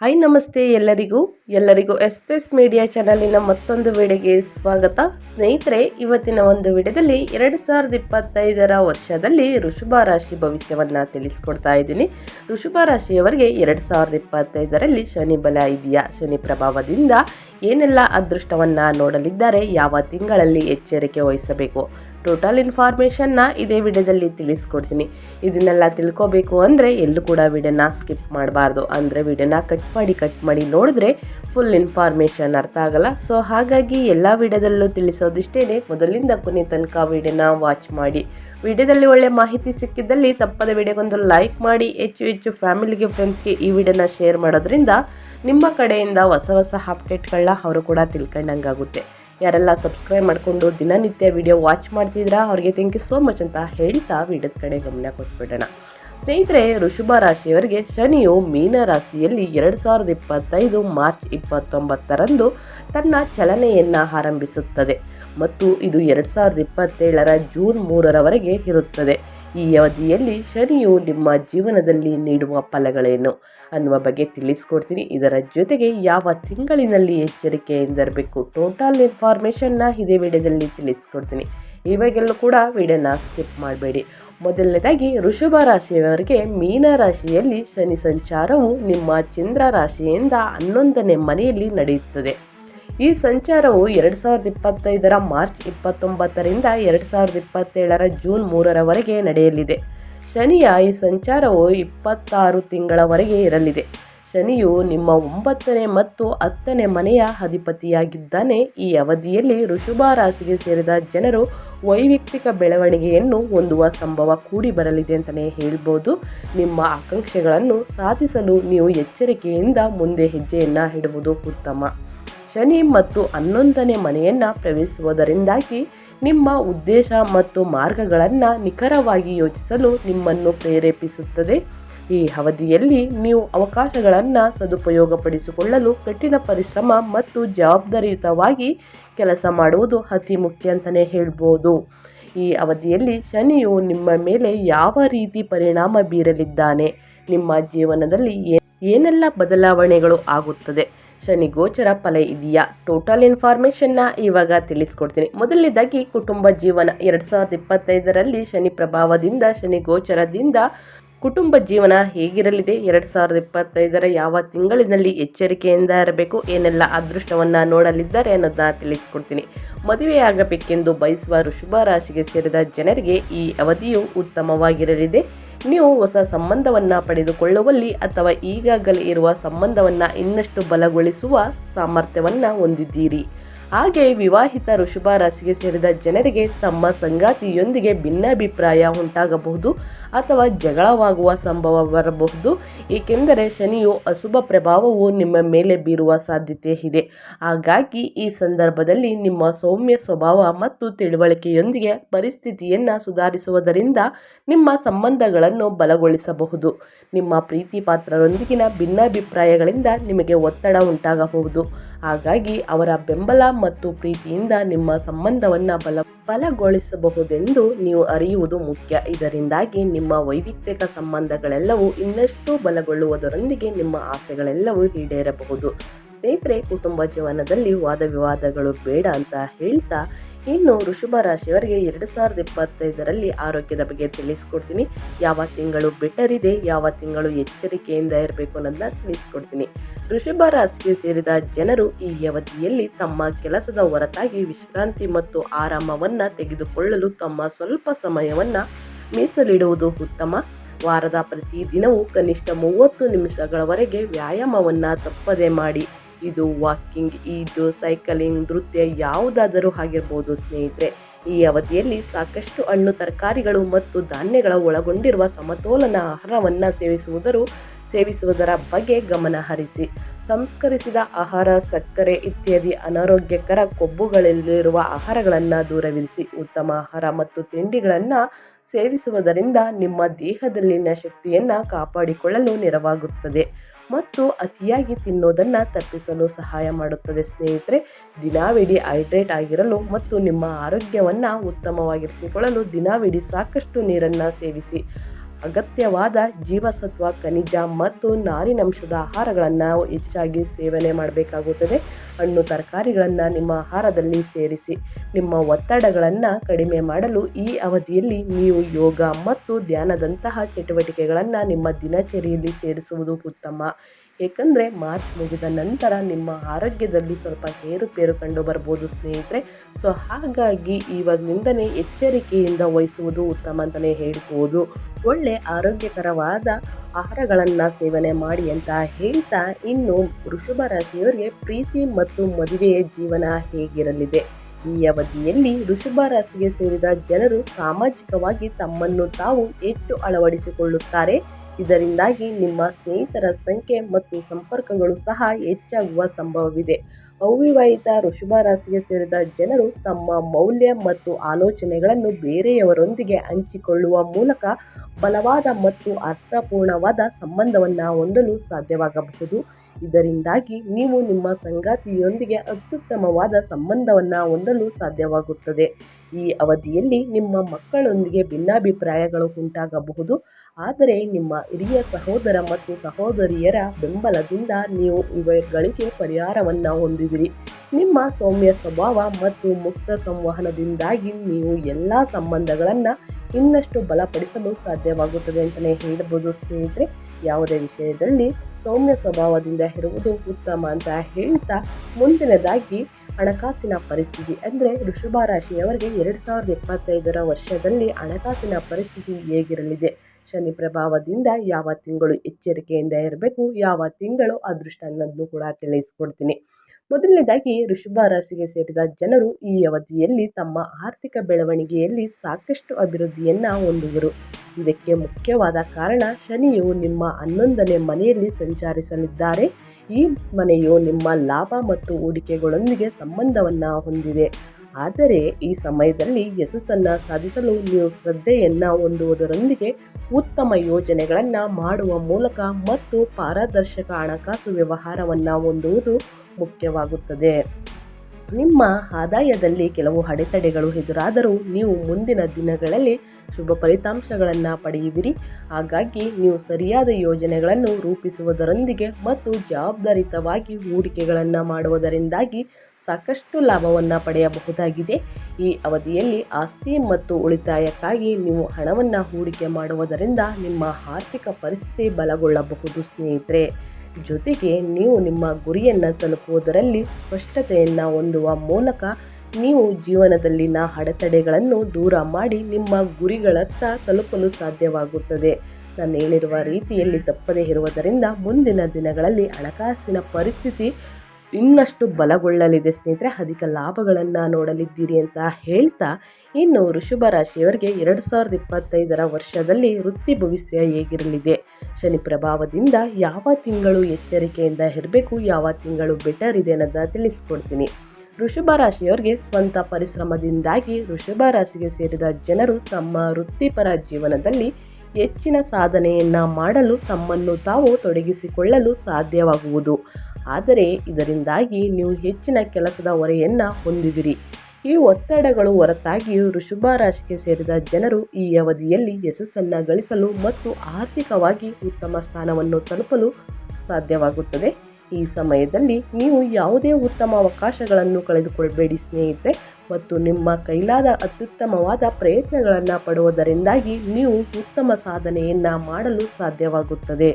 Hi ನಮಸ್ತೆ ಎಲ್ಲರಿಗೂ. ಎಲ್ಲರಿಗೂ ಎಸ್ಪೆಸ್ ಮೀಡಿಯಾ ಚಾನಲಿನ ಮತ್ತೊಂದು ವಿಡಿಯೋಗೆ ಸ್ವಾಗತ. ಸ್ನೇಹಿತರೆ, ಇವತ್ತಿನ ಒಂದು ವಿಡಿಯೋದಲ್ಲಿ ಎರಡು ಸಾವಿರದ ಇಪ್ಪತ್ತೈದರ ವರ್ಷದಲ್ಲಿ ಋಷಭ ರಾಶಿ ಭವಿಷ್ಯವನ್ನು ತಿಳಿಸ್ಕೊಡ್ತಾ ಇದ್ದೀನಿ. ಋಷಭ ರಾಶಿಯವರಿಗೆ ಎರಡು ಸಾವಿರದ ಇಪ್ಪತ್ತೈದರಲ್ಲಿ ಶನಿ ಬಲ ಇದೆಯಾ? ಶನಿ ಪ್ರಭಾವದಿಂದ ಏನೆಲ್ಲ ಅದೃಷ್ಟವನ್ನು ನೋಡಲಿದ್ದಾರೆ? ಯಾವ ತಿಂಗಳಲ್ಲಿ ಎಚ್ಚರಿಕೆ ವಹಿಸಬೇಕು? ಟೋಟಲ್ ಇನ್ಫಾರ್ಮೇಷನ್ನ ಇದೇ ವಿಡಿಯೋದಲ್ಲಿ ತಿಳಿಸ್ಕೊಡ್ತೀನಿ. ಇದನ್ನೆಲ್ಲ ತಿಳ್ಕೊಬೇಕು ಅಂದರೆ ಎಲ್ಲೂ ಕೂಡ ವಿಡಿಯೋನ ಸ್ಕಿಪ್ ಮಾಡಬಾರ್ದು. ಅಂದರೆ ವಿಡಿಯೋನ ಕಟ್ ಮಾಡಿ ಕಟ್ ಮಾಡಿ ನೋಡಿದ್ರೆ ಫುಲ್ ಇನ್ಫಾರ್ಮೇಷನ್ ಅರ್ಥ ಆಗಲ್ಲ. ಸೊ ಹಾಗಾಗಿ ಎಲ್ಲ ವಿಡಿಯೋದಲ್ಲೂ ತಿಳಿಸೋದಿಷ್ಟೇ ಮೊದಲಿಂದ ಕೊನೆ ತನಕ ವಿಡಿಯೋನ ವಾಚ್ ಮಾಡಿ. ವಿಡಿಯೋದಲ್ಲಿ ಒಳ್ಳೆ ಮಾಹಿತಿ ಸಿಕ್ಕಿದ್ದಲ್ಲಿ ತಪ್ಪದ ವಿಡಿಯೋಗೊಂದು ಲೈಕ್ ಮಾಡಿ. ಹೆಚ್ಚು ಹೆಚ್ಚು ಫ್ಯಾಮಿಲಿಗೆ ಫ್ರೆಂಡ್ಸ್ಗೆ ಈ ವಿಡಿಯೋನ ಶೇರ್ ಮಾಡೋದ್ರಿಂದ ನಿಮ್ಮ ಕಡೆಯಿಂದ ಹೊಸ ಹೊಸ ಅಪ್ಡೇಟ್ಗಳನ್ನ ಅವರು ಕೂಡ ತಿಳ್ಕೊಂಡಂಗಾಗುತ್ತೆ. ಯಾರೆಲ್ಲ ಸಬ್ಸ್ಕ್ರೈಬ್ ಮಾಡಿಕೊಂಡು ದಿನನಿತ್ಯ ವಿಡಿಯೋ ವಾಚ್ ಮಾಡ್ತಿದ್ರಾ ಅವ್ರಿಗೆ ಥ್ಯಾಂಕ್ ಯು ಸೋ ಮಚ್ ಅಂತ ಹೇಳ್ತಾ ವಿಡಿಯೋದ ಕಡೆ ಗಮನ ಕೊಟ್ಬಿಡೋಣ. ಸ್ನೇಹಿತರೆ ಋಷಭ ರಾಶಿಯವರಿಗೆ ಶನಿಯು ಮೀನ ರಾಶಿಯಲ್ಲಿ ಎರಡು ಸಾವಿರದ ಇಪ್ಪತ್ತೈದು ಮಾರ್ಚ್ ಇಪ್ಪತ್ತೊಂಬತ್ತರಂದು ತನ್ನ ಚಲನೆಯನ್ನು ಆರಂಭಿಸುತ್ತದೆ ಮತ್ತು ಇದು ಎರಡು ಸಾವಿರದ ಇಪ್ಪತ್ತೇಳರ ಜೂನ್ ಮೂರರವರೆಗೆ ಇರುತ್ತದೆ. ಈ ಅವಧಿಯಲ್ಲಿ ಶನಿಯು ನಿಮ್ಮ ಜೀವನದಲ್ಲಿ ನೀಡುವ ಫಲಗಳೇನು ಅನ್ನುವ ಬಗ್ಗೆ ತಿಳಿಸ್ಕೊಡ್ತೀನಿ. ಇದರ ಜೊತೆಗೆ ಯಾವ ತಿಂಗಳಿನಲ್ಲಿ ಎಚ್ಚರಿಕೆಯಿಂದ ಇರಬೇಕು ಟೋಟಲ್ ಇನ್ಫಾರ್ಮೇಷನ್ನ ಇದೇ ವಿಡಿಯೋದಲ್ಲಿ ತಿಳಿಸ್ಕೊಡ್ತೀನಿ. ಇವಾಗೆಲ್ಲೂ ಕೂಡ ವಿಡಿಯೋನ ಸ್ಕಿಪ್ ಮಾಡಬೇಡಿ. ಮೊದಲನೇದಾಗಿ ಋಷಭ ರಾಶಿಯವರಿಗೆ ಮೀನ ರಾಶಿಯಲ್ಲಿ ಶನಿ ಸಂಚಾರವು ನಿಮ್ಮ ಚಂದ್ರ ರಾಶಿಯಿಂದ ಹನ್ನೊಂದನೇ ಮನೆಯಲ್ಲಿ ನಡೆಯುತ್ತದೆ. ಈ ಸಂಚಾರವು ಎರಡು ಸಾವಿರದ ಇಪ್ಪತ್ತೈದರ ಮಾರ್ಚ್ ಇಪ್ಪತ್ತೊಂಬತ್ತರಿಂದ ಎರಡು ಸಾವಿರದ ಇಪ್ಪತ್ತೇಳರ ಜೂನ್ ಮೂರರವರೆಗೆ ನಡೆಯಲಿದೆ. ಶನಿಯ ಈ ಸಂಚಾರವು ಇಪ್ಪತ್ತಾರು ತಿಂಗಳವರೆಗೆ ಇರಲಿದೆ. ಶನಿಯು ನಿಮ್ಮ ಒಂಬತ್ತನೇ ಮತ್ತು ಹತ್ತನೇ ಮನೆಯ ಅಧಿಪತಿಯಾಗಿದ್ದಾನೆ. ಈ ಅವಧಿಯಲ್ಲಿ ಋಷಭ ರಾಶಿಗೆ ಸೇರಿದ ಜನರು ವೈಯಕ್ತಿಕ ಬೆಳವಣಿಗೆಯನ್ನು ಹೊಂದುವ ಸಂಭವ ಕೂಡಿ ಬರಲಿದೆ ಅಂತಲೇ ಹೇಳ್ಬೋದು. ನಿಮ್ಮ ಆಕಾಂಕ್ಷೆಗಳನ್ನು ಸಾಧಿಸಲು ನೀವು ಎಚ್ಚರಿಕೆಯಿಂದ ಮುಂದೆ ಹೆಜ್ಜೆಯನ್ನು ಇಡುವುದು ಉತ್ತಮ. ಶನಿ ಮತ್ತು ಹನ್ನೊಂದನೇ ಮನೆಯನ್ನು ಪ್ರವೇಶಿಸುವುದರಿಂದಾಗಿ ನಿಮ್ಮ ಉದ್ದೇಶ ಮತ್ತು ಮಾರ್ಗಗಳನ್ನು ನಿಖರವಾಗಿ ಯೋಚಿಸಲು ನಿಮ್ಮನ್ನು ಪ್ರೇರೇಪಿಸುತ್ತದೆ. ಈ ಅವಧಿಯಲ್ಲಿ ನೀವು ಅವಕಾಶಗಳನ್ನು ಸದುಪಯೋಗಪಡಿಸಿಕೊಳ್ಳಲು ಕಠಿಣ ಪರಿಶ್ರಮ ಮತ್ತು ಜವಾಬ್ದಾರಿಯುತವಾಗಿ ಕೆಲಸ ಮಾಡುವುದು ಅತಿ ಮುಖ್ಯ ಅಂತಲೇ ಹೇಳ್ಬೋದು. ಈ ಅವಧಿಯಲ್ಲಿ ಶನಿಯು ನಿಮ್ಮ ಮೇಲೆ ಯಾವ ರೀತಿ ಪರಿಣಾಮ ಬೀರಲಿದ್ದಾನೆ? ನಿಮ್ಮ ಜೀವನದಲ್ಲಿ ಏನೆಲ್ಲ ಬದಲಾವಣೆಗಳು ಆಗುತ್ತದೆ? ಶನಿ ಗೋಚರ ಫಲ ಇದೆಯಾ? ಟೋಟಲ್ ಇನ್ಫಾರ್ಮೇಷನ್ನ ಇವಾಗ ತಿಳಿಸ್ಕೊಡ್ತೀನಿ. ಮೊದಲನೇದಾಗಿ, ಕುಟುಂಬ ಜೀವನ. ಎರಡು ಸಾವಿರದ ಇಪ್ಪತ್ತೈದರಲ್ಲಿ ಶನಿ ಪ್ರಭಾವದಿಂದ ಶನಿ ಗೋಚರದಿಂದ ಕುಟುಂಬ ಜೀವನ ಹೇಗಿರಲಿದೆ? ಎರಡು ಸಾವಿರದ ಇಪ್ಪತ್ತೈದರ ಯಾವ ತಿಂಗಳಿನಲ್ಲಿ ಎಚ್ಚರಿಕೆಯಿಂದ ಇರಬೇಕು? ಏನೆಲ್ಲ ಅದೃಷ್ಟವನ್ನು ನೋಡಲಿದ್ದಾರೆ ಅನ್ನೋದನ್ನ ತಿಳಿಸ್ಕೊಡ್ತೀನಿ. ಮದುವೆಯಾಗಬೇಕೆಂದು ಬಯಸುವ ಋಷಭ ರಾಶಿಗೆ ಸೇರಿದ ಜನರಿಗೆ ಈ ಅವಧಿಯು ಉತ್ತಮವಾಗಿರಲಿದೆ. ನೀವು ಹೊಸ ಸಂಬಂಧವನ್ನು ಪಡೆದುಕೊಳ್ಳುವಲ್ಲಿ ಅಥವಾ ಈಗಾಗಲೇ ಇರುವ ಸಂಬಂಧವನ್ನು ಇನ್ನಷ್ಟು ಬಲಗೊಳಿಸುವ ಸಾಮರ್ಥ್ಯವನ್ನು ಹೊಂದಿದ್ದೀರಿ. ಹಾಗೆ ವಿವಾಹಿತ ಋಷಭ ರಾಶಿಗೆ ಸೇರಿದ ಜನರಿಗೆ ತಮ್ಮ ಸಂಗಾತಿಯೊಂದಿಗೆ ಭಿನ್ನಾಭಿಪ್ರಾಯ ಉಂಟಾಗಬಹುದು ಅಥವಾ ಜಗಳವಾಗುವ ಸಂಭವ ಬರಬಹುದು. ಏಕೆಂದರೆ ಶನಿಯು ಅಶುಭ ಪ್ರಭಾವವು ನಿಮ್ಮ ಮೇಲೆ ಬೀರುವ ಸಾಧ್ಯತೆ ಇದೆ. ಹಾಗಾಗಿ ಈ ಸಂದರ್ಭದಲ್ಲಿ ನಿಮ್ಮ ಸೌಮ್ಯ ಸ್ವಭಾವ ಮತ್ತು ತಿಳುವಳಿಕೆಯೊಂದಿಗೆ ಪರಿಸ್ಥಿತಿಯನ್ನು ಸುಧಾರಿಸುವುದರಿಂದ ನಿಮ್ಮ ಸಂಬಂಧಗಳನ್ನು ಬಲಗೊಳಿಸಬಹುದು. ನಿಮ್ಮ ಪ್ರೀತಿ ಪಾತ್ರರೊಂದಿಗಿನ ಭಿನ್ನಾಭಿಪ್ರಾಯಗಳಿಂದ ನಿಮಗೆ ಒತ್ತಡ ಉಂಟಾಗಬಹುದು. ಹಾಗಾಗಿ ಅವರ ಬೆಂಬಲ ಮತ್ತು ಪ್ರೀತಿಯಿಂದ ನಿಮ್ಮ ಸಂಬಂಧವನ್ನು ಬಲ ಬಲಗೊಳಿಸಬಹುದೆಂದು ನೀವು ಅರಿಯುವುದು ಮುಖ್ಯ. ಇದರಿಂದಾಗಿ ನಿಮ್ಮ ವೈಯಕ್ತಿಕ ಸಂಬಂಧಗಳೆಲ್ಲವೂ ಇನ್ನಷ್ಟು ಬಲಗೊಳ್ಳುವುದರೊಂದಿಗೆ ನಿಮ್ಮ ಆಸೆಗಳೆಲ್ಲವೂ ಈಡೇರಬಹುದು. ಸ್ನೇಹಿತರೆ, ಕುಟುಂಬ ಜೀವನದಲ್ಲಿ ವಾದ ವಿವಾದಗಳು ಬೇಡ ಅಂತ ಹೇಳ್ತಾ ಇನ್ನು ಋಷಭ ರಾಶಿಯವರಿಗೆ ಎರಡು ಸಾವಿರದ ಇಪ್ಪತ್ತೈದರಲ್ಲಿ ಆರೋಗ್ಯದ ಬಗ್ಗೆ ತಿಳಿಸ್ಕೊಡ್ತೀನಿ. ಯಾವ ತಿಂಗಳು ಬೆಟರ್ ಇದೆ ಯಾವ ತಿಂಗಳು ಎಚ್ಚರಿಕೆಯಿಂದ ಇರಬೇಕು ಅನ್ನೋದನ್ನ ತಿಳಿಸ್ಕೊಡ್ತೀನಿ. ಋಷಭ ರಾಶಿಗೆ ಸೇರಿದ ಜನರು ಈ ಅವಧಿಯಲ್ಲಿ ತಮ್ಮ ಕೆಲಸದ ಹೊರತಾಗಿ ವಿಶ್ರಾಂತಿ ಮತ್ತು ಆರಾಮವನ್ನು ತೆಗೆದುಕೊಳ್ಳಲು ತಮ್ಮ ಸ್ವಲ್ಪ ಸಮಯವನ್ನು ಮೀಸಲಿಡುವುದು ಉತ್ತಮ. ವಾರದ ಪ್ರತಿ ದಿನವೂ ಕನಿಷ್ಠ ಮೂವತ್ತು ನಿಮಿಷಗಳವರೆಗೆ ವ್ಯಾಯಾಮವನ್ನು ತಪ್ಪದೆ ಮಾಡಿ ಇದು ವಾಕಿಂಗ್ ಈಜು ಸೈಕಲಿಂಗ್ ನೃತ್ಯ ಯಾವುದಾದರೂ ಆಗಿರ್ಬೋದು ಸ್ನೇಹಿತರೆ. ಈ ಅವಧಿಯಲ್ಲಿ ಸಾಕಷ್ಟು ಹಣ್ಣು, ತರಕಾರಿಗಳು ಮತ್ತು ಧಾನ್ಯಗಳ ಒಳಗೊಂಡಿರುವ ಸಮತೋಲನ ಆಹಾರವನ್ನು ಸೇವಿಸುವುದರು. ಸೇವಿಸುವುದರ ಬಗ್ಗೆ ಗಮನ ಹರಿಸಿ. ಸಂಸ್ಕರಿಸಿದ ಆಹಾರ, ಸಕ್ಕರೆ ಇತ್ಯಾದಿ ಅನಾರೋಗ್ಯಕರ ಕೊಬ್ಬುಗಳಲ್ಲಿರುವ ಆಹಾರಗಳನ್ನು ದೂರವಿರಿಸಿ. ಉತ್ತಮ ಆಹಾರ ಮತ್ತು ತಿಂಡಿಗಳನ್ನು ಸೇವಿಸುವುದರಿಂದ ನಿಮ್ಮ ದೇಹದಲ್ಲಿನ ಶಕ್ತಿಯನ್ನು ಕಾಪಾಡಿಕೊಳ್ಳಲು ನೆರವಾಗುತ್ತದೆ. ಮತ್ತು ಅತಿಯಾಗಿ ತಿನ್ನೋದನ್ನು ತಪ್ಪಿಸಲು ಸಹಾಯ ಮಾಡುತ್ತದೆ. ಸ್ನೇಹಿತರೆ, ದಿನಾವಿಡೀ ಹೈಡ್ರೇಟ್ ಆಗಿರಲು ಮತ್ತು ನಿಮ್ಮ ಆರೋಗ್ಯವನ್ನು ಉತ್ತಮವಾಗಿರಿಸಿಕೊಳ್ಳಲು ದಿನವಿಡೀ ಸಾಕಷ್ಟು ನೀರನ್ನು ಸೇವಿಸಿ. ಅಗತ್ಯವಾದ ಜೀವಸತ್ವ, ಖನಿಜ ಮತ್ತು ನಾರಿನಂಶದ ಆಹಾರಗಳನ್ನು ಹೆಚ್ಚಾಗಿ ಸೇವನೆ ಮಾಡಬೇಕಾಗುತ್ತದೆ. ಹಣ್ಣು ತರಕಾರಿಗಳನ್ನು ನಿಮ್ಮ ಆಹಾರದಲ್ಲಿ ಸೇರಿಸಿ, ನಿಮ್ಮ ಒತ್ತಡಗಳನ್ನು ಕಡಿಮೆ ಮಾಡಲು ಈ ಅವಧಿಯಲ್ಲಿ ನೀವು ಯೋಗ ಮತ್ತು ಧ್ಯಾನದಂತಹ ಚಟುವಟಿಕೆಗಳನ್ನು ನಿಮ್ಮ ದಿನಚರಿಯಲ್ಲಿ ಸೇರಿಸುವುದು ಉತ್ತಮ. ಏಕೆಂದರೆ ಮಾರ್ಚ್ ಮುಗಿದ ನಂತರ ನಿಮ್ಮ ಆರೋಗ್ಯದಲ್ಲಿ ಸ್ವಲ್ಪ ಏರುಪೇರು ಕಂಡು ಬರ್ಬೋದು ಸ್ನೇಹಿತರೆ. ಸೊ ಹಾಗಾಗಿ ಇವಾಗಿನಿಂದನೇ ಎಚ್ಚರಿಕೆಯಿಂದ ವಹಿಸುವುದು ಉತ್ತಮ ಅಂತಲೇ ಹೇಳ್ಬೋದು. ಒಳ್ಳೆ ಆರೋಗ್ಯಕರವಾದ ಆಹಾರಗಳನ್ನು ಸೇವನೆ ಮಾಡಿ ಅಂತ ಹೇಳ್ತಾ ಇನ್ನು ವೃಷಭ ರಾಶಿಯವರಿಗೆ ಪ್ರೀತಿ ಮತ್ತು ಮದುವೆಯ ಜೀವನ ಹೇಗಿರಲಿದೆ? ಈ ಅವಧಿಯಲ್ಲಿ ವೃಷಭ ರಾಶಿಗೆ ಸೇರಿದ ಜನರು ಸಾಮಾಜಿಕವಾಗಿ ತಮ್ಮನ್ನು ತಾವು ಹೆಚ್ಚು ಅಳವಡಿಸಿಕೊಳ್ಳುತ್ತಾರೆ. ಇದರಿಂದಾಗಿ ನಿಮ್ಮ ಸ್ನೇಹಿತರ ಸಂಖ್ಯೆ ಮತ್ತು ಸಂಪರ್ಕಗಳು ಸಹ ಹೆಚ್ಚಾಗುವ ಸಂಭವವಿದೆ. ಅವಿವಾಹಿತ ವೃಷಭ ರಾಶಿಗೆ ಸೇರಿದ ಜನರು ತಮ್ಮ ಮೌಲ್ಯ ಮತ್ತು ಆಲೋಚನೆಗಳನ್ನು ಬೇರೆಯವರೊಂದಿಗೆ ಹಂಚಿಕೊಳ್ಳುವ ಮೂಲಕ ಬಲವಾದ ಮತ್ತು ಅರ್ಥಪೂರ್ಣವಾದ ಸಂಬಂಧವನ್ನು ಹೊಂದಲು ಸಾಧ್ಯವಾಗಬಹುದು. ಇದರಿಂದಾಗಿ ನೀವು ನಿಮ್ಮ ಸಂಗಾತಿಯೊಂದಿಗೆ ಅತ್ಯುತ್ತಮವಾದ ಸಂಬಂಧವನ್ನು ಹೊಂದಲು ಸಾಧ್ಯವಾಗುತ್ತದೆ. ಈ ಅವಧಿಯಲ್ಲಿ ನಿಮ್ಮ ಮಕ್ಕಳೊಂದಿಗೆ ಭಿನ್ನಾಭಿಪ್ರಾಯಗಳು ಉಂಟಾಗಬಹುದು. ಆದರೆ ನಿಮ್ಮ ಹಿರಿಯ ಸಹೋದರ ಮತ್ತು ಸಹೋದರಿಯರ ಬೆಂಬಲದಿಂದ ನೀವು ಇವುಗಳಿಗೆ ಪರಿಹಾರವನ್ನು ಹೊಂದಿದಿರಿ. ನಿಮ್ಮ ಸೌಮ್ಯ ಸ್ವಭಾವ ಮತ್ತು ಮುಕ್ತ ಸಂವಹನದಿಂದಾಗಿ ನೀವು ಎಲ್ಲ ಸಂಬಂಧಗಳನ್ನು ಇನ್ನಷ್ಟು ಬಲಪಡಿಸಲು ಸಾಧ್ಯವಾಗುತ್ತದೆ ಅಂತಲೇ ಹೇಳಬಹುದು ಸ್ನೇಹಿತರೆ. ಯಾವುದೇ ವಿಷಯದಲ್ಲಿ ಸೌಮ್ಯ ಸ್ವಭಾವದಿಂದ ಇರುವುದು ಉತ್ತಮ ಅಂತ ಹೇಳ್ತಾ ಮುಂದಿನದಾಗಿ ಹಣಕಾಸಿನ ಪರಿಸ್ಥಿತಿ ಅಂದರೆ ವೃಷಭ ರಾಶಿಯವರಿಗೆ ಎರಡು ಸಾವಿರದ ಇಪ್ಪತ್ತೈದರ ವರ್ಷದಲ್ಲಿ ಹಣಕಾಸಿನ ಪರಿಸ್ಥಿತಿ ಹೇಗಿರಲಿದೆ? ಶನಿ ಪ್ರಭಾವದಿಂದ ಯಾವ ತಿಂಗಳು ಎಚ್ಚರಿಕೆಯಿಂದ ಇರಬೇಕು, ಯಾವ ತಿಂಗಳು ಅದೃಷ್ಟ ಅನ್ನೋದನ್ನು ಕೂಡ ತಿಳಿಸ್ಕೊಡ್ತೀನಿ. ಮೊದಲನೇದಾಗಿ ಋಷಭ ರಾಶಿಗೆ ಸೇರಿದ ಜನರು ಈ ಅವಧಿಯಲ್ಲಿ ತಮ್ಮ ಆರ್ಥಿಕ ಬೆಳವಣಿಗೆಯಲ್ಲಿ ಸಾಕಷ್ಟು ಅಭಿವೃದ್ಧಿಯನ್ನು ಹೊಂದುವರು. ಇದಕ್ಕೆ ಮುಖ್ಯವಾದ ಕಾರಣ ಶನಿಯು ನಿಮ್ಮ ಹನ್ನೊಂದನೇ ಮನೆಯಲ್ಲಿ ಸಂಚರಿಸಲಿದ್ದಾರೆ. ಈ ಮನೆಯು ನಿಮ್ಮ ಲಾಭ ಮತ್ತು ಹೂಡಿಕೆಗಳೊಂದಿಗೆ ಸಂಬಂಧವನ್ನು ಹೊಂದಿದೆ. ಆದರೆ ಈ ಸಮಯದಲ್ಲಿ ಯಶಸ್ಸನ್ನು ಸಾಧಿಸಲು ನೀವು ಶ್ರದ್ಧೆಯನ್ನು ಹೊಂದುವುದರೊಂದಿಗೆ ಉತ್ತಮ ಯೋಜನೆಗಳನ್ನು ಮಾಡುವ ಮೂಲಕ ಮತ್ತು ಪಾರದರ್ಶಕ ಹಣಕಾಸು ವ್ಯವಹಾರವನ್ನು ಹೊಂದುವುದು ಮುಖ್ಯವಾಗುತ್ತದೆ. ನಿಮ್ಮ ಆದಾಯದಲ್ಲಿ ಕೆಲವು ಅಡೆತಡೆಗಳು ಎದುರಾದರೂ ನೀವು ಮುಂದಿನ ದಿನಗಳಲ್ಲಿ ಶುಭ ಫಲಿತಾಂಶಗಳನ್ನು ಪಡೆಯುವಿರಿ. ಹಾಗಾಗಿ ನೀವು ಸರಿಯಾದ ಯೋಜನೆಗಳನ್ನು ರೂಪಿಸುವುದರೊಂದಿಗೆ ಮತ್ತು ಜವಾಬ್ದಾರಿತವಾಗಿ ಹೂಡಿಕೆಗಳನ್ನು ಮಾಡುವುದರಿಂದಾಗಿ ಸಾಕಷ್ಟು ಲಾಭವನ್ನು ಪಡೆಯಬಹುದಾಗಿದೆ. ಈ ಅವಧಿಯಲ್ಲಿ ಆಸ್ತಿ ಮತ್ತು ಉಳಿತಾಯಕ್ಕಾಗಿ ನೀವು ಹಣವನ್ನು ಹೂಡಿಕೆ ಮಾಡುವುದರಿಂದ ನಿಮ್ಮ ಆರ್ಥಿಕ ಪರಿಸ್ಥಿತಿ ಬಲಗೊಳ್ಳಬಹುದು ಸ್ನೇಹಿತರೆ. ಜೊತೆಗೆ ನೀವು ನಿಮ್ಮ ಗುರಿಯನ್ನು ತಲುಪುವುದರಲ್ಲಿ ಸ್ಪಷ್ಟತೆಯನ್ನು ಹೊಂದುವ ಮೂಲಕ ನೀವು ಜೀವನದಲ್ಲಿನ ಅಡೆತಡೆಗಳನ್ನು ದೂರ ಮಾಡಿ ನಿಮ್ಮ ಗುರಿಗಳತ್ತ ತಲುಪಲು ಸಾಧ್ಯವಾಗುತ್ತದೆ. ನಾನು ಹೇಳಿರುವ ರೀತಿಯಲ್ಲಿ ತಪ್ಪದೇ ಇರುವುದರಿಂದ ಮುಂದಿನ ದಿನಗಳಲ್ಲಿ ಹಣಕಾಸಿನ ಪರಿಸ್ಥಿತಿ ಇನ್ನಷ್ಟು ಬಲಗೊಳ್ಳಲಿದೆ ಸ್ನೇಹಿತರೆ, ಅಧಿಕ ಲಾಭಗಳನ್ನು ನೋಡಲಿದ್ದೀರಿ ಅಂತ ಹೇಳ್ತಾ ಇನ್ನು ವೃಷಭ ರಾಶಿಯವರಿಗೆ ಎರಡು ಸಾವಿರದ ಇಪ್ಪತ್ತೈದರ ವರ್ಷದಲ್ಲಿ ವೃತ್ತಿ ಭವಿಷ್ಯ ಹೇಗಿರಲಿದೆ? ಶನಿ ಪ್ರಭಾವದಿಂದ ಯಾವ ತಿಂಗಳು ಎಚ್ಚರಿಕೆಯಿಂದ ಇರಬೇಕು, ಯಾವ ತಿಂಗಳು ಬೆಟರ್ ಇದೆ ಅನ್ನೋದನ್ನ ತಿಳಿಸ್ಕೊಡ್ತೀನಿ. ವೃಷಭ ರಾಶಿಯವರಿಗೆ ಸ್ವಂತ ಪರಿಶ್ರಮದಿಂದಾಗಿ ವೃಷಭ ರಾಶಿಗೆ ಸೇರಿದ ಜನರು ತಮ್ಮ ವೃತ್ತಿಪರ ಜೀವನದಲ್ಲಿ ಹೆಚ್ಚಿನ ಸಾಧನೆಯನ್ನು ಮಾಡಲು ತಮ್ಮನ್ನು ತಾವು ತೊಡಗಿಸಿಕೊಳ್ಳಲು ಸಾಧ್ಯವಾಗುವುದು. ಆದರೆ ಇದರಿಂದಾಗಿ ನೀವು ಹೆಚ್ಚಿನ ಕೆಲಸದ ಹೊರೆಯನ್ನು ಹೊಂದಿದಿರಿ. ಈ ಒತ್ತಡಗಳು ಹೊರತಾಗಿಯೂ ವೃಷಭ ರಾಶಿಗೆ ಸೇರಿದ ಜನರು ಈ ಅವಧಿಯಲ್ಲಿ ಯಶಸ್ಸನ್ನು ಗಳಿಸಲು ಮತ್ತು ಆರ್ಥಿಕವಾಗಿ ಉತ್ತಮ ಸ್ಥಾನವನ್ನು ತಲುಪಲು ಸಾಧ್ಯವಾಗುತ್ತದೆ. ಈ ಸಮಯದಲ್ಲಿ ನೀವು ಯಾವುದೇ ಉತ್ತಮ ಅವಕಾಶಗಳನ್ನು ಕಳೆದುಕೊಳ್ಳಬೇಡಿ ಸ್ನೇಹಿತರೆ ಮತ್ತು ನಿಮ್ಮ ಕೈಲಾದ ಅತ್ಯುತ್ತಮವಾದ ಪ್ರಯತ್ನಗಳನ್ನು ಪಡುವುದರಿಂದಾಗಿ ನೀವು ಉತ್ತಮ ಸಾಧನೆಯನ್ನು ಮಾಡಲು ಸಾಧ್ಯವಾಗುತ್ತದೆ.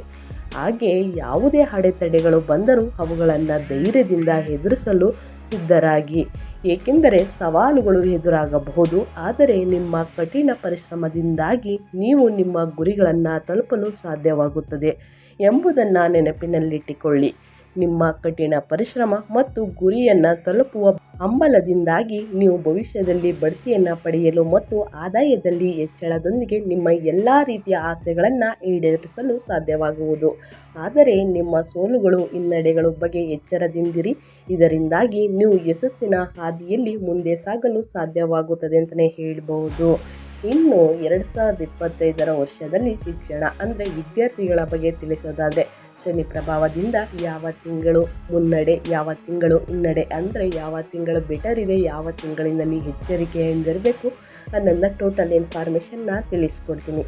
ಹಾಗೆ ಯಾವುದೇ ಅಡೆತಡೆಗಳು ಬಂದರೂ ಅವುಗಳನ್ನು ಧೈರ್ಯದಿಂದ ಎದುರಿಸಲು ಸಿದ್ಧರಾಗಿ. ಏಕೆಂದರೆ ಸವಾಲುಗಳು ಎದುರಾಗಬಹುದು, ಆದರೆ ನಿಮ್ಮ ಕಠಿಣ ಪರಿಶ್ರಮದಿಂದಾಗಿ ನೀವು ನಿಮ್ಮ ಗುರಿಗಳನ್ನು ತಲುಪಲು ಸಾಧ್ಯವಾಗುತ್ತದೆ ಎಂಬುದನ್ನು ನೆನಪಿನಲ್ಲಿಟ್ಟುಕೊಳ್ಳಿ. ನಿಮ್ಮ ಕಠಿಣ ಪರಿಶ್ರಮ ಮತ್ತು ಗುರಿಯನ್ನು ತಲುಪುವ ಹಂಬಲದಿಂದಾಗಿ ನೀವು ಭವಿಷ್ಯದಲ್ಲಿ ಬಡ್ತಿಯನ್ನು ಪಡೆಯಲು ಮತ್ತು ಆದಾಯದಲ್ಲಿ ಹೆಚ್ಚಳದೊಂದಿಗೆ ನಿಮ್ಮ ಎಲ್ಲ ರೀತಿಯ ಆಸೆಗಳನ್ನು ಈಡೇರಿಸಲು ಸಾಧ್ಯವಾಗುವುದು. ಆದರೆ ನಿಮ್ಮ ಸೋಲುಗಳು, ಹಿನ್ನಡೆಗಳ ಬಗ್ಗೆ ಎಚ್ಚರದಿಂದಿರಿ. ಇದರಿಂದಾಗಿ ನೀವು ಯಶಸ್ಸಿನ ಹಾದಿಯಲ್ಲಿ ಮುಂದೆ ಸಾಗಲು ಸಾಧ್ಯವಾಗುತ್ತದೆ ಅಂತಲೇ ಹೇಳಬಹುದು. ಇನ್ನು ಎರಡು ಸಾವಿರದ ಇಪ್ಪತ್ತೈದರ ವರ್ಷದಲ್ಲಿ ಶಿಕ್ಷಣ ಅಂದರೆ ವಿದ್ಯಾರ್ಥಿಗಳ ಬಗ್ಗೆ ತಿಳಿಸೋದಾದರೆ ಶನಿ ಪ್ರಭಾವದಿಂದ ಯಾವ ತಿಂಗಳು ಮುನ್ನಡೆ, ಯಾವ ತಿಂಗಳು ಹಿನ್ನಡೆ ಅಂದರೆ ಯಾವ ತಿಂಗಳು ಬೆಟರ್ ಇದೆ, ಯಾವ ತಿಂಗಳಿನಲ್ಲಿ ಎಚ್ಚರಿಕೆಯಿಂದಿರಬೇಕು ನನ್ನ ಟೋಟಲ್ ಇನ್ಫಾರ್ಮೇಷನ್ನ ತಿಳಿಸ್ಕೊಡ್ತೀನಿ.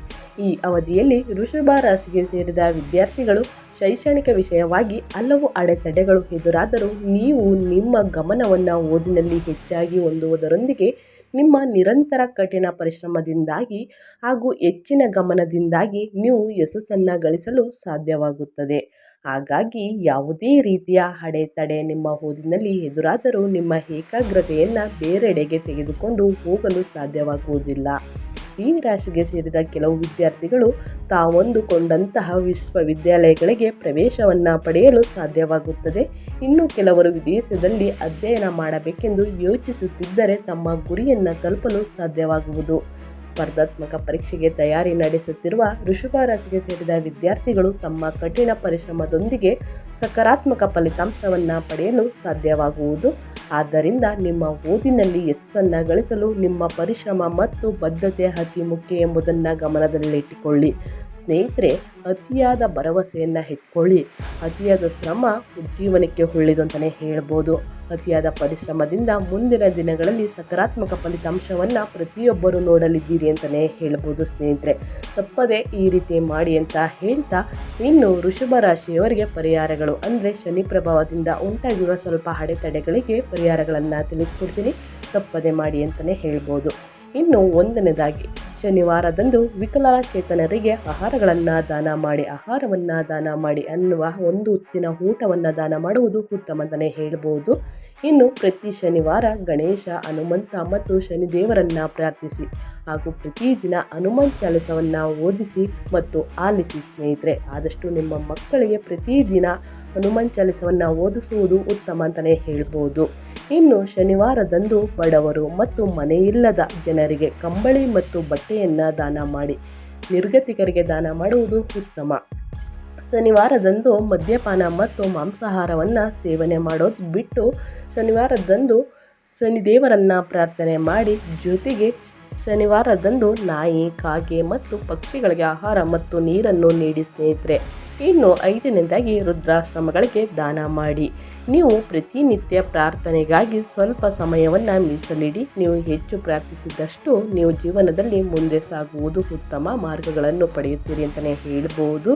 ಈ ಅವಧಿಯಲ್ಲಿ ವೃಷಭ ರಾಶಿಗೆ ಸೇರಿದ ವಿದ್ಯಾರ್ಥಿಗಳು ಶೈಕ್ಷಣಿಕ ವಿಷಯವಾಗಿ ಹಲವು ಅಡೆತಡೆಗಳು ಎದುರಾದರೂ ನೀವು ನಿಮ್ಮ ಗಮನವನ್ನು ಓದಿನಲ್ಲಿ ಹೆಚ್ಚಾಗಿ ಹೊಂದುವುದರೊಂದಿಗೆ ನಿಮ್ಮ ನಿರಂತರ ಕಠಿಣ ಪರಿಶ್ರಮದಿಂದಾಗಿ ಹಾಗೂ ಹೆಚ್ಚಿನ ಗಮನದಿಂದಾಗಿ ನೀವು ಯಶಸ್ಸನ್ನು ಗಳಿಸಲು ಸಾಧ್ಯವಾಗುತ್ತದೆ. ಹಾಗಾಗಿ ಯಾವುದೇ ರೀತಿಯ ಅಡೆತಡೆ ನಿಮ್ಮ ಓದಿನಲ್ಲಿ ಎದುರಾದರೂ ನಿಮ್ಮ ಏಕಾಗ್ರತೆಯನ್ನು ಬೇರೆಡೆಗೆ ತೆಗೆದುಕೊಂಡು ಹೋಗಲು ಸಾಧ್ಯವಾಗುವುದಿಲ್ಲ. ಈ ರಾಶಿಗೆ ಸೇರಿದ ಕೆಲವು ವಿದ್ಯಾರ್ಥಿಗಳು ತಾವೊಂದುಕೊಂಡಂತಹ ವಿಶ್ವವಿದ್ಯಾಲಯಗಳಿಗೆ ಪ್ರವೇಶವನ್ನು ಪಡೆಯಲು ಸಾಧ್ಯವಾಗುತ್ತದೆ. ಇನ್ನು ಕೆಲವರು ವಿದೇಶದಲ್ಲಿ ಅಧ್ಯಯನ ಮಾಡಬೇಕೆಂದು ಯೋಚಿಸುತ್ತಿದ್ದರೆ ತಮ್ಮ ಗುರಿಯನ್ನು ತಲುಪಲು ಸಾಧ್ಯವಾಗುವುದು. ಸ್ಪರ್ಧಾತ್ಮಕ ಪರೀಕ್ಷೆಗೆ ತಯಾರಿ ನಡೆಸುತ್ತಿರುವ ಋಷಭ ರಾಶಿಗೆ ಸೇರಿದ ವಿದ್ಯಾರ್ಥಿಗಳು ತಮ್ಮ ಕಠಿಣ ಪರಿಶ್ರಮದೊಂದಿಗೆ ಸಕಾರಾತ್ಮಕ ಫಲಿತಾಂಶವನ್ನು ಪಡೆಯಲು ಸಾಧ್ಯವಾಗುವುದು. ಆದ್ದರಿಂದ ನಿಮ್ಮ ಓದಿನಲ್ಲಿ ಯಶಸ್ಸನ್ನು ಗಳಿಸಲು ನಿಮ್ಮ ಪರಿಶ್ರಮ ಮತ್ತು ಬದ್ಧತೆ ಅತಿ ಮುಖ್ಯ ಎಂಬುದನ್ನು ಗಮನದಲ್ಲಿಟ್ಟುಕೊಳ್ಳಿ. ಸ್ನೇಹಿತರೆ, ಅತಿಯಾದ ಭರವಸೆಯನ್ನು ಇಟ್ಕೊಳ್ಳಿ. ಅತಿಯಾದ ಶ್ರಮ ಜೀವನಕ್ಕೆ ಒಳ್ಳೆಯದು ಅಂತಲೇ ಹೇಳ್ಬೋದು. ಅತಿಯಾದ ಪರಿಶ್ರಮದಿಂದ ಮುಂದಿನ ದಿನಗಳಲ್ಲಿ ಸಕಾರಾತ್ಮಕ ಫಲಿತಾಂಶವನ್ನು ಪ್ರತಿಯೊಬ್ಬರು ನೋಡಲಿದ್ದೀರಿ ಅಂತಲೇ ಹೇಳ್ಬೋದು ಸ್ನೇಹಿತರೆ. ತಪ್ಪದೆ ಈ ರೀತಿ ಮಾಡಿ ಅಂತ ಹೇಳ್ತಾ, ಇನ್ನು ವೃಷಭ ರಾಶಿಯವರಿಗೆ ಪರಿಹಾರಗಳು ಅಂದರೆ ಶನಿ ಪ್ರಭಾವದಿಂದ ಉಂಟಾಗಿರುವ ಸ್ವಲ್ಪ ಅಡೆತಡೆಗಳಿಗೆ ಪರಿಹಾರಗಳನ್ನು ತಿಳಿಸ್ಕೊಡ್ತೀನಿ. ತಪ್ಪದೆ ಮಾಡಿ ಅಂತಲೇ ಹೇಳ್ಬೋದು. ಇನ್ನು ಒಂದನೇದಾಗಿ, ಶನಿವಾರದಂದು ವಿಕಲಚೇತನರಿಗೆ ಆಹಾರಗಳನ್ನು ದಾನ ಮಾಡಿ, ಆಹಾರವನ್ನು ದಾನ ಮಾಡಿ ಅನ್ನುವ ಒಂದು ಹೊತ್ತಿನ ಊಟವನ್ನು ದಾನ ಮಾಡುವುದು ಉತ್ತಮ ಅಂತಲೇ ಹೇಳ್ಬೋದು. ಇನ್ನು ಪ್ರತಿ ಶನಿವಾರ ಗಣೇಶ, ಹನುಮಂತ ಮತ್ತು ಶನಿದೇವರನ್ನು ಪ್ರಾರ್ಥಿಸಿ, ಹಾಗೂ ಪ್ರತಿದಿನ ಹನುಮಾನ್ ಚಾಲಿಸವನ್ನು ಓದಿಸಿ ಮತ್ತು ಆಲಿಸಿ ಸ್ನೇಹಿತರೆ, ಆದಷ್ಟು ನಿಮ್ಮ ಮಕ್ಕಳಿಗೆ ಪ್ರತಿದಿನ ಹನುಮಾನ್ ಚಾಲಿಸವನ್ನು ಓದಿಸುವುದು ಉತ್ತಮ ಅಂತಲೇ ಹೇಳ್ಬೋದು. ಇನ್ನು ಶನಿವಾರದಂದು ಬಡವರು ಮತ್ತು ಮನೆಯಿಲ್ಲದ ಜನರಿಗೆ ಕಂಬಳಿ ಮತ್ತು ಬಟ್ಟೆಯನ್ನು ದಾನ ಮಾಡಿ. ನಿರ್ಗತಿಕರಿಗೆ ದಾನ ಮಾಡುವುದು ಉತ್ತಮ. ಶನಿವಾರದಂದು ಮದ್ಯಪಾನ ಮತ್ತು ಮಾಂಸಾಹಾರವನ್ನು ಸೇವನೆ ಮಾಡೋದು ಬಿಟ್ಟು ಶನಿವಾರದಂದು ಶನಿದೇವರನ್ನು ಪ್ರಾರ್ಥನೆ ಮಾಡಿ ಜೊತೆಗೆ ಶನಿವಾರದಂದು ನಾಯಿ, ಕಾಗೆ ಮತ್ತು ಪಕ್ಷಿಗಳಿಗೆ ಆಹಾರ ಮತ್ತು ನೀರನ್ನು ನೀಡಿ ಸ್ನೇಹಿತರೆ. ಇನ್ನು ಐದನೇದಾಗಿ ವೃದ್ಧಾಶ್ರಮಗಳಿಗೆ ದಾನ ಮಾಡಿ. ನೀವು ಪ್ರತಿನಿತ್ಯ ಪ್ರಾರ್ಥನೆಗಾಗಿ ಸ್ವಲ್ಪ ಸಮಯವನ್ನು ಮೀಸಲಿಡಿ. ನೀವು ಹೆಚ್ಚು ಪ್ರಾರ್ಥಿಸಿದಷ್ಟು ನೀವು ಜೀವನದಲ್ಲಿ ಮುಂದೆ ಸಾಗುವುದು ಉತ್ತಮ ಮಾರ್ಗಗಳನ್ನು ಪಡೆಯುತ್ತೀರಿ ಅಂತಲೇ ಹೇಳ್ಬೋದು.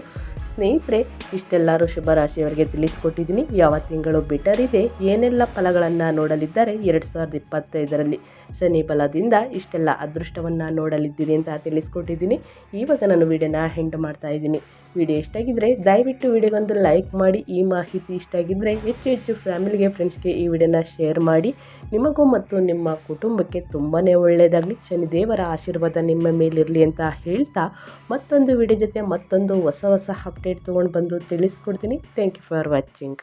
ಸ್ನೇಹಿತರೆ, ಇಷ್ಟೆಲ್ಲರೂ ಶುಭ ರಾಶಿಯವರಿಗೆ ತಿಳಿಸ್ಕೊಟ್ಟಿದ್ದೀನಿ. ಯಾವ ತಿಂಗಳು ಬೆಟರ್ ಇದೆ, ಏನೆಲ್ಲ ಫಲಗಳನ್ನು ನೋಡಲಿದ್ದಾರೆ? ಎರಡು ಸಾವಿರದ ಇಪ್ಪತ್ತೈದರಲ್ಲಿ ಶನಿ ಬಲದಿಂದ ಇಷ್ಟೆಲ್ಲ ಅದೃಷ್ಟವನ್ನು ನೋಡಲಿದ್ದೀರಿ ಅಂತ ತಿಳಿಸ್ಕೊಟ್ಟಿದ್ದೀನಿ. ಇವಾಗ ನಾನು ವಿಡಿಯೋನ ಹೆಂಡ್ ಮಾಡ್ತಾ ಇದ್ದೀನಿ. ವಿಡಿಯೋ ಇಷ್ಟಾಗಿದ್ದರೆ ದಯವಿಟ್ಟು ವಿಡಿಯೋಗೊಂದು ಲೈಕ್ ಮಾಡಿ, ಈ ಮಾಹಿತಿ ಇಷ್ಟ ಆಗಿದ್ದರೆ ಹೆಚ್ಚು ಹೆಚ್ಚು ಫ್ಯಾಮಿಲಿಗೆ, ಫ್ರೆಂಡ್ಸ್ಗೆ ಈ ವಿಡಿಯೋನ ಶೇರ್ ಮಾಡಿ. ನಿಮಗೂ ಮತ್ತು ನಿಮ್ಮ ಕುಟುಂಬಕ್ಕೆ ತುಂಬಾ ಒಳ್ಳೆಯದಾಗಲಿ ಶನಿದೇವರ ಆಶೀರ್ವಾದ ನಿಮ್ಮ ಮೇಲಿರಲಿ ಅಂತ ಹೇಳ್ತಾ ಮತ್ತೊಂದು ವಿಡಿಯೋ ಜೊತೆ ಮತ್ತೊಂದು ಹೊಸ ಹೊಸ ಅಪ್ಡೇಟ್ ತೊಗೊಂಡು ಬಂದು ತಿಳಿಸ್ಕೊಡ್ತೀನಿ. Thank you for watching